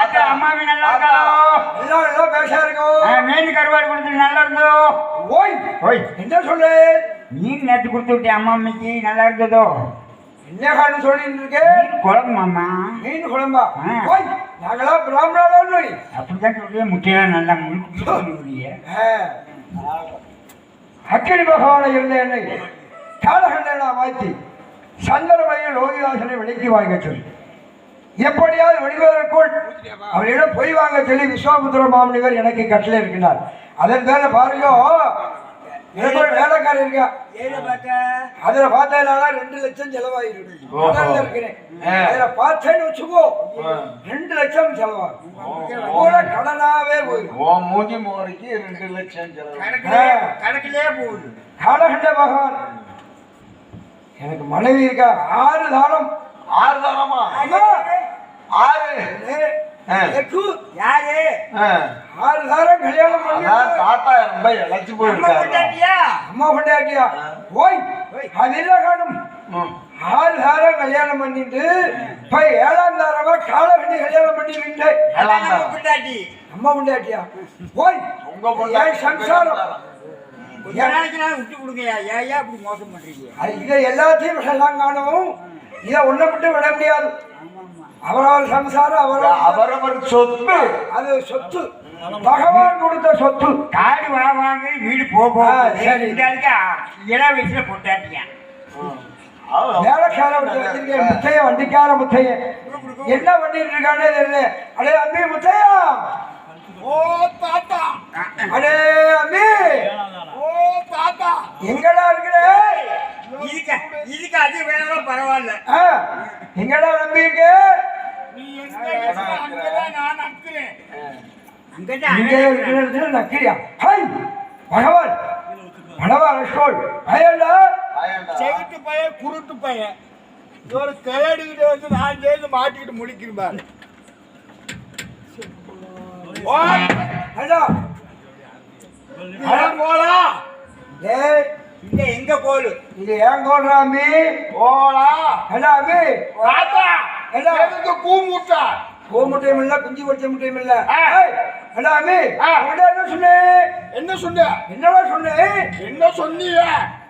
ஆத்தா அம்மாவி நல்லா இருக்கா? எல்லாம் எல்லாம் பேசா இருக்கோம் மீன் கருவாடு கொடுத்து நல்லா இருந்தோ? ஓய் ஓய். என்ன சொல்லு மீன் நேற்று கொடுத்து விட்டேன் அம்மா அம்மைக்கு. நல்லா இருந்ததோ? என்ன காரணம் சொல்லிட்டு இருக்கேன் குழம்பு மீன் குழம்பா. ஓய் நாங்களா பிராமணாலும் அப்படிதான் சொல்றேன் முட்டையெல்லாம் நல்லா முழுக்க அக்கினி பகவானை இருந்த என்னை காலகண்டனா மாற்றி சந்தர்மையில் லோகிதாசனை விலைக்கு வாங்க சொல்லி. எப்படியாவது வெளிவதற்குள் அவரிடம் பொய் வாங்க சொல்லி விஸ்வாமுத்திர மாமுனிவர் எனக்கு கட்டளை இருக்கிறார். அதன் மேல பாருங்க. எனக்கு ஒரு வேலைக்காரர் இருக்கா? அதுல பார்த்ததுனால ரெண்டு லட்சம் செலவாயிருக்கு. இருக்கிறேன். அதுல பார்த்தேன்னு வச்சுக்கோ. ரெண்டு லட்சம் செலவாகும். பூரா கடனாவே போயிடும் மூஞ்சி மோரிக்கு ரெண்டு லட்சம் செலவு கணக்கிலே போகுது. காலகண்ட பகவான். எனக்கு மனைவி இருக்கா? ஆறு தானம் ஆறு. தானமா ஆறு. எனக்கு யாரு. ஆறு தாரம் கல்யாணம் பண்ணி? தாத்தா ரொம்ப இழைச்சு அம்மா போயிருக்காரு. கொண்டாட்டியா அம்மா கொண்டாட்டியா ஓய் அது இல்ல காணும். ஆறு தாரம் கல்யாணம் பண்ணிட்டு இப்ப ஏழாம் தாரமா காலகண்டி கல்யாணம் பண்ணிக்கிட்டு. ஏழாம் அம்மா கொண்டாட்டியா ஓய் உங்க பொண்ணு என் சம்சாரம்? விட்டு கொடுங்கய்யா ஏன் அப்படி மோசம் பண்றீங்க? அது இதை எல்லாத்தையும் எல்லாம் காணும் இதை ஒன்றை மட்டும் விட முடியாது. அவரவர் சம்சாரம் அவரவர் அவரவர் சொத்து. அது சொத்து. பகவான் கொடுத்த சொத்து. காடு வா வாங்க வீடு போ போ. ஆ, சரி. இந்த ஆளுக்கு இளம் வயசுல கொண்டாட்டியா வேலைக்கார முத்தைய வண்டிக்கார முத்தைய என்ன பண்ணிட்டு இருக்கானே தெரியல. அடே அம்மி முத்தையா? ஓ தாத்தா அடே அம்மி ஓ தாத்தா எங்கடா இருக்கிற இதுக்கு இதுக்கு அது வேணாலும் பரவாயில்ல ஆ, எங்கடா நம்பி இருக்க நீ எங்க இருக்கிற அங்கதான் நான் நக்கிறேன் அங்கதான் இங்கே நக்கிரியா ஹை! பகவான் பகவான் அஷ்டோல் பயல்டா செவிட்டு பையன் குருட்டு பையன் ஒரு கிளடிக்கிட்டு வந்து நான் சேர்ந்து மாட்டிக்கிட்டு முழிக்கிறேன் பாரு. போலா? டேய் இங்க எங்க கோலு இது ஏன் அடா அம்மி தாத்தா என்ன? எதுக்கு கூமுட்டா? பூ முட்டையும் இல்ல குஞ்சு பொடிச்ச முட்டையும் இல்ல. உன்கிட்ட என்ன சொன்னேன் என்ன சொன்ன? என்னடா சொன்னேன் என்ன சொன்னீங்க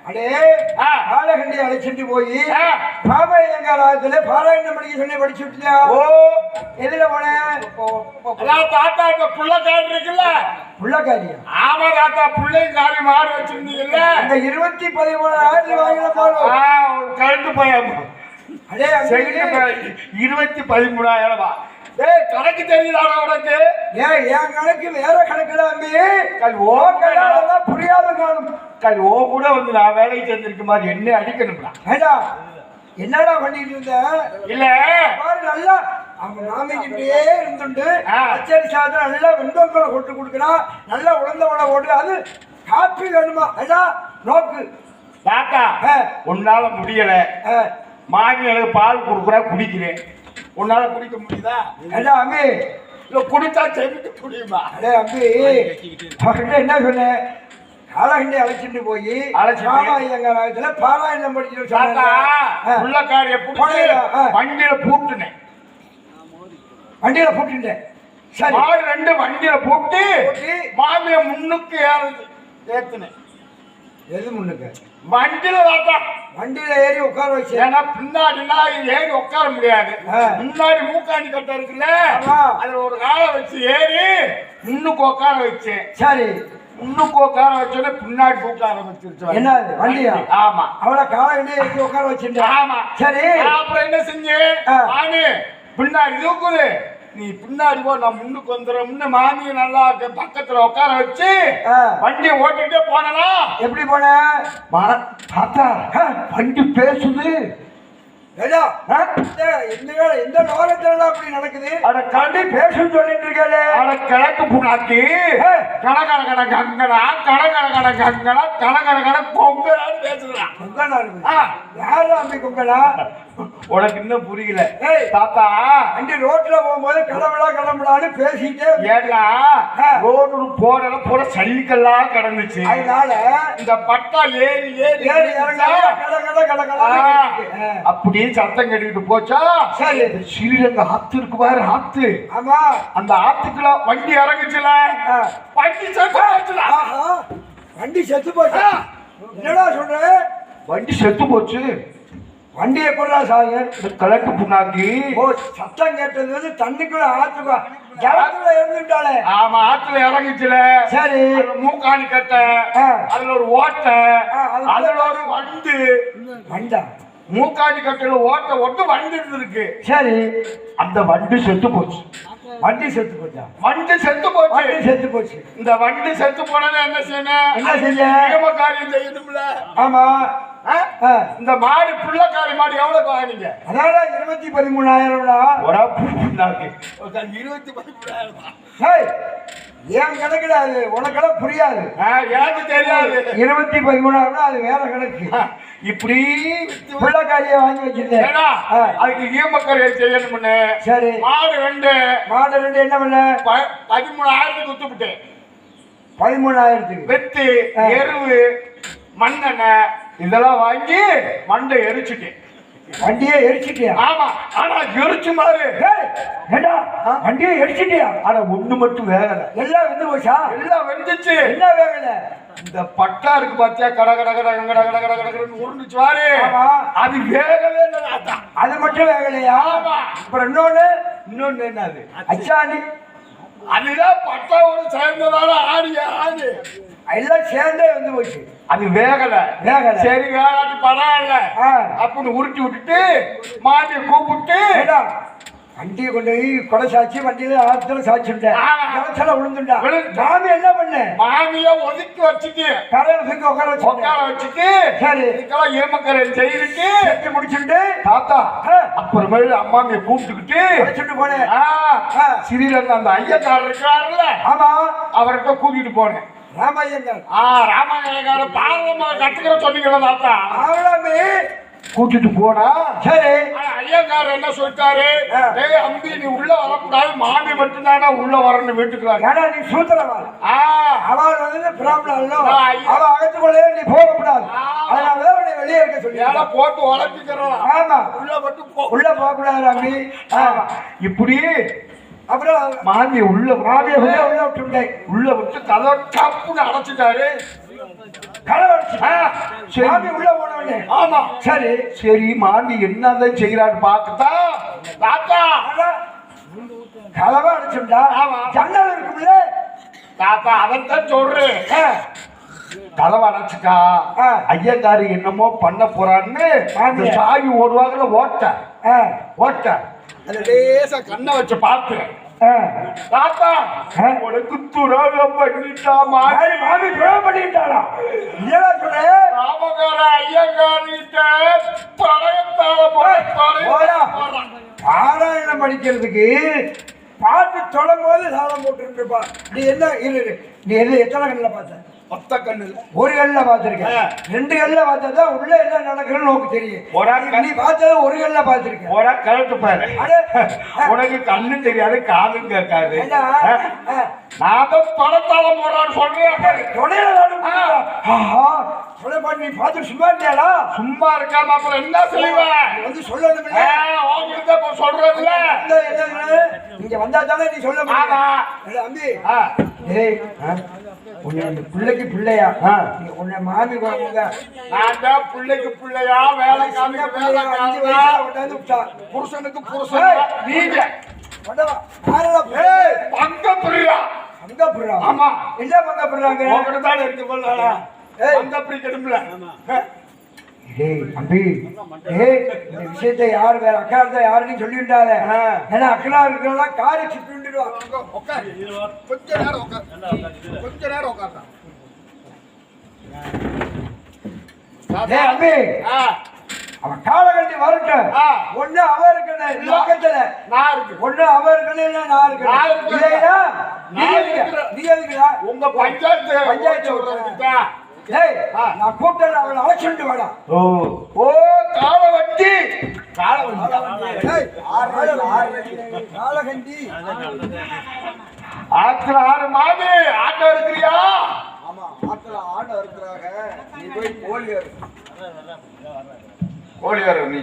அடே. காலகண்டி அழைச்சிட்டு போய் ஆ. பாபையங்காலத்துல பாராயணம் படிக்க சொன்னே படிச்சு விட்டியா ஓ. எதுல போனேன் தாத்தா இப்ப புள்ளக்காரர் இருக்குல்ல? உள்ளக்காரியா ஆமா தாத்தா புள்ளையும் காரி மாடு வச்சிருந்தீங்கல்ல? அந்த இருபத்தி பதிமூணாயிரத்துல வாங்கின ஒரு கரண்ட் பையன் அடே இருபத்தி பதிமூணாயிரம்? ரூபாய் ஏய் கணக்கு தெரியுதாடா உனக்கு? ஏன் என் கணக்கு வேற கணக்குல அம்பி. கல் ஓ ஓக்கெல்லாம் புரியாத காணும். கல் ஓ கூட வந்து நான் வேலைக்கு சேர்ந்திருக்க மாதிரி என்ன அடிக்கணும்டா. ஏடா என்னடா பண்ணிட்டு இருந்த? இல்ல. பாரு நல்லா. அவங்க நாமிக்கிட்டே இருந்துட்டு ஆ. பச்சரி சாதம் நல்லா வெந்தோக்களை கொட்டு கொடுக்குறான் நல்லா உழந்தவளை ஓட்டு அது காப்பி வேணுமா? ஏடா நோக்கு. தாத்தா. உன்னால முடியல. ஆ, மாமியாருக்கு பால் கொடுக்குறா குடிக்கிறேன். உன்னால குடிக்க முடியுதா? ஏடா அம்பி இல்ல குடிச்சா செவிட்டு முடியுமா அடே அம்பி அவர்கிட்ட என்ன சொன்னேன் காலகண்டி அழைச்சிட்டு போய். ராமாயணங்காலத்துல பாராயணம் படிச்சுட்டு. வண்டியில பூட்டுனேன். வண்டியில போட்டுட்டேன். சரி. மாடு ரெண்டு வண்டியில போட்டு போட்டு. மாமிய முன்னுக்கு ஏறுது ஏத்துனேன். எது முன்னுக்கு? வண்டியில தாத்தா வண்டியில ஏறி உட்கார வச்சு. ஏன்னா பின்னாடினா ஏறி உட்கார முடியாது. முன்னாடி மூக்காணி கட்ட இருக்குல்ல. அதுல ஒரு காலை வச்சு ஏறி முன்னுக்கு உட்கார வச்சேன். சரி. முன்னுக்கு உட்கார வச்சோன்னே பின்னாடி தூக்க ஆரம்பிச்சிருச்சு என்னது, வண்டியா? ஆமா. அவளை காலகண்டி ஏறி உட்கார வச்சுட்டேன். ஆமா. சரி. அப்புறம் என்ன செஞ்சேன்? பின்னாடி தூக்குது. நீ பின்னாடி போ நான் முன்னுக்கு வந்துடும்னு முன்ன மாமியை நல்லா பக்கத்துல உட்கார வச்சு வண்டி ஓட்டிக்கிட்டே போனா எப்படி போன? பார்த்தா வண்டி பேசுது. எந்த நோரத்துல அப்படி நடக்குது? அட பேசுன்னு சொல்லிட்டு இருக்கே அட கிழக்கு புண்ணாக்கி கடகட கட கங்கடா கடகட கட கங்கடா கடகட கட கொங்கடான்னு பேசுகிறான் கொங்கடா யாரும் அப்படி கொங்கடா உனக்கு இன்னும் புரியல. தாத்தா அண்டி ரோட்ல போகும்போது கடவுளா கடவுளான்னு பேசிட்டே ஏன்னா. ரோடு போற பூரா சல்லிக்கல்லா கிடந்துச்சு. அதனால இந்த பட்டா ஏறி ஏறி ஏறி அப்படியே சத்தம் கட்டிட்டு போச்சா? சரி. ஸ்ரீரங்க ஆத்து இருக்கு பாரு ஆத்து. ஆமா. அந்த ஆத்துக்குள்ள வண்டி இறங்குச்சுல. வண்டி செத்து வண்டி செத்து போச்சா. என்னடா சொல்ற? வண்டி செத்து போச்சு. வண்டியை போடுறா சாகு இந்த கலெக்டர் புண்ணாக்கி. ஓ சத்தம் கேட்டது வந்து தண்ணிக்குள்ள ஆத்துக்கா ஜலத்துல இருந்துட்டாளே ஆமா ஆத்துல இறங்குச்சுல. சரி. மூக்காணி கட்ட. அதுல ஒரு ஓட்டை அதுல- ஒரு வண்டு. வண்டா. மூக்காணி கட்டையில ஓட்டை ஒட்டு வண்டு இருக்கு சரி. அந்த வண்டு செத்து போச்சு. வண்டி செத்து போச்சா? வண்டு செத்து வண்டி போச்சு செத்து போச்சு. இந்த வண்டு செத்து போனது என்ன செய்யணும்? என்ன செய்ய? காரியம் செய்யணும்ல. ஆமா. இந்த மாடு புள்ளக்காரி மாடு எவ்வளவு வாங்கினீங்க அதான் இருபத்தி புண்ணாக்கு இருபத்தி பதிமூணாயிரம் ஹேய், ஏன் கணக்குடா அது உனக்கெல்லாம் புரியாது. எனக்கு தெரியாது. இருபத்தி பதிமூணாயிரம் அது வேற கணக்கு. இப்படி பிள்ளைக்காரியை வாங்கி வச்சிருந்தேன். அதுக்கு ஈமக்கரை செய்யணும்னு. சரி. மாடு ரெண்டு. மாடு ரெண்டு என்ன பண்ண? பதிமூணாயிரத்துக்கு வித்துவிட்டேன். பதிமூணாயிரத்துக்கு. வெத்து. எருவு மண்ணெண்ணெய் இதெல்லாம் வாங்கி மண்டை எரிச்சுட்டேன். வண்டியே எரிச்சிட்டியா? ஆமா. ஆனா எரிச்சு மாறு ஏண்டா வண்டியே எரிச்சிட்டியா? ஆனா ஒண்ணு மட்டும் வேகல. எல்லாம் வெந்து போச்சா? எல்லாம் வெந்துச்சு. என்ன வேகல? இந்த பட்டா இருக்கு பாத்தியா? கட கட கட கட கட கட கடன்னு உருண்டுச்சு வாரு அது வேகவே இல்லை அது மட்டும் வேகலையா? அப்புறம் இன்னொன்னு இன்னொன்னு என்னது? அச்சாணி. அதுதான் பட்டாவோட சேர்ந்ததால ஆடி ஆடு எல்லாம் சேர்ந்தே வந்து போச்சு. அது வேகல வேகல. சரி வேகாட்டி பரவாயில்ல. அப்படின்னு உருட்டி விட்டுட்டு மாட்டிய கூப்பிட்டு வண்டியை கொண்டு போய் கொடை சாச்சி வண்டியில ஆத்துல. ஜலத்துல விழுந்துட்டா விழுந்து. மாமி என்ன பண்ண மாமிய ஒதுக்கி வச்சுட்டு கரையில தூக்கி உட்கார வச்சு உட்கார வச்சுட்டு சரி. இதுக்கெல்லாம் ஏமக்கரை செய்துட்டு செஞ்சு முடிச்சுட்டு தாத்தா. அப்புறமேல அம்மாமிய கூப்பிட்டுக்கிட்டு வச்சுட்டு போனேன். ஸ்ரீரங்க அந்த ஐயக்காரர் இருக்காருல்ல ஆமா அவர்கிட்ட கூட்டிட்டு போனேன் ராமையங்கார் ஆ ராமாயணக்கார பாரதமா கத்துக்கிற சொன்னீங்களா தாத்தா. ஆவலாமே. கூட்டிட்டு போனா? சரி. ஐயங்கார் என்ன சொல்லிட்டாரு? ஆ. டேய் அம்பி நீ உள்ள வரக்கூடாது. மாமி மட்டும்தானா உள்ள வரணும் வீட்டுக்குறாரு ஏன்னா நீ சூத்திரவாள் ஆ. அவள் வந்து பிராமணன் ஆ, ஐயா. அவ அகத்துக்குள்ளே நீ போகக்கூடாது. ஆ. அதனாலதான் உன்னை வெளியே இருக்க சொல்லி ஏழை போட்டு உழைப்பிக்கிறோம் ஆமா. உள்ள மட்டும் போ. உள்ள போகக்கூடாது ராமி ஆமா இப்படி அப்புறம் மாமி உள்ள மாமியை உள்ள உள்ள விட்டுட்டேன். உள்ள விட்டு கதை டப்புன்னு அடைச்சிட்டாரு. சரி. சரி. சரி மாமி என்னதான் செய்யறான்னு பார்த்துட்டா? தாத்தா. கலவா அடிச்சுட்டா. ஜன்னல் இருக்கும்ல. தாத்தா அதைத்தான் சொல்றேன். கதவை அடைச்சிட்டா. ஐயங்காரி என்னமோ பண்ண போறான்னு. சாவி ஓடுவாங்கல ஓட்ட. ஓட்ட. அந்த கண்ணை வச்சு பார்த்து தாத்தா உனக்கு துரோகம் பண்ணிட்டா மாதிரி மாதிரி துரோகம் பண்ணிட்டாரா ராமகார ஐயங்காரிட்ட பழையத்தால பாராயணம் படிக்கிறதுக்கு பாட்டு தொடும் போது சாதம் போட்டு நீ என்ன இல்லை நீ எத்தனை கண்ணில் பார்த்தேன் ஒத்த கண்ணுல. ஒரு கல்ல பார்த்துருக்கேன். ரெண்டு கல்ல பார்த்தா உள்ள என்ன நடக்குதுன்னு உனக்கு தெரியும். ஒரு நீ பார்த்தது ஒரு கல்ல பார்த்துருக்கேன். போடா கரெக்ட் பாரு. அடே, உனக்கு கண்ணு தெரியாது காதும் கேட்காது. நான் தான் படத்தால போடுறான்னு சொல்றேன் பாட்டு நீ பார்த்து சும்மா இருந்தியாடா சும்மா இருக்காம அப்புறம் என்ன செய்வேன் வந்து சொல்லணும் உன்கிட்ட இப்ப சொல்றதுல இங்க வந்தா தானே நீ சொல்ல. முடியும். ஏய் உன்னை இந்த பிள்ளைக்கு பிள்ளையா? உன்னை மாமி குழந்தைங்க. நான் தான் பிள்ளைக்கு பிள்ளையா வேலை காமிக்க வேலை காமிக்க. புருஷனுக்கு புருஷன் நீங்க. பங்க பிரியா பங்கா பிடுறாங்க. ஆமா. என்ன பங்கா பிடுறாங்க? உங்ககிட்ட தானே இருக்கு போல. பங்க பிரிக்கணும்ல ஏய், அம்பி, ஏய், இந்த விஷயத்தை யாரு வேற அக்கா இருந்தா யாருன்னு சொல்லிவிட்டாத. ஆ. ஏன்னா அக்கா காரை சுத்தி விட்டுடுவா. கொஞ்ச நேரம் கொஞ்ச அம்பி, அவன் வரட்டும். ஒண்ணு அவ இருக்கணும் பக்கத்துல நான் இருக்கு ஒண்ணு அவ இருக்கணும் இல்ல நான் இருக்கணும். இல்லையா நீ எதுக்குடா? உங்க பஞ்சாயத்து பஞ்சாயத்து. நான் கூப்பிட்டேன் அவளை அழைச்சிட்டு வாடா. ஓ. ஓ கால வட்டி காலகண்டி. ஆத்துல ஆறு மாடு ஆட்டம் இருக்கிறியா? ஆமா ஆத்துல ஆட இருக்கிறாங்க நீ போய் கோழி ஓடி வர நீ.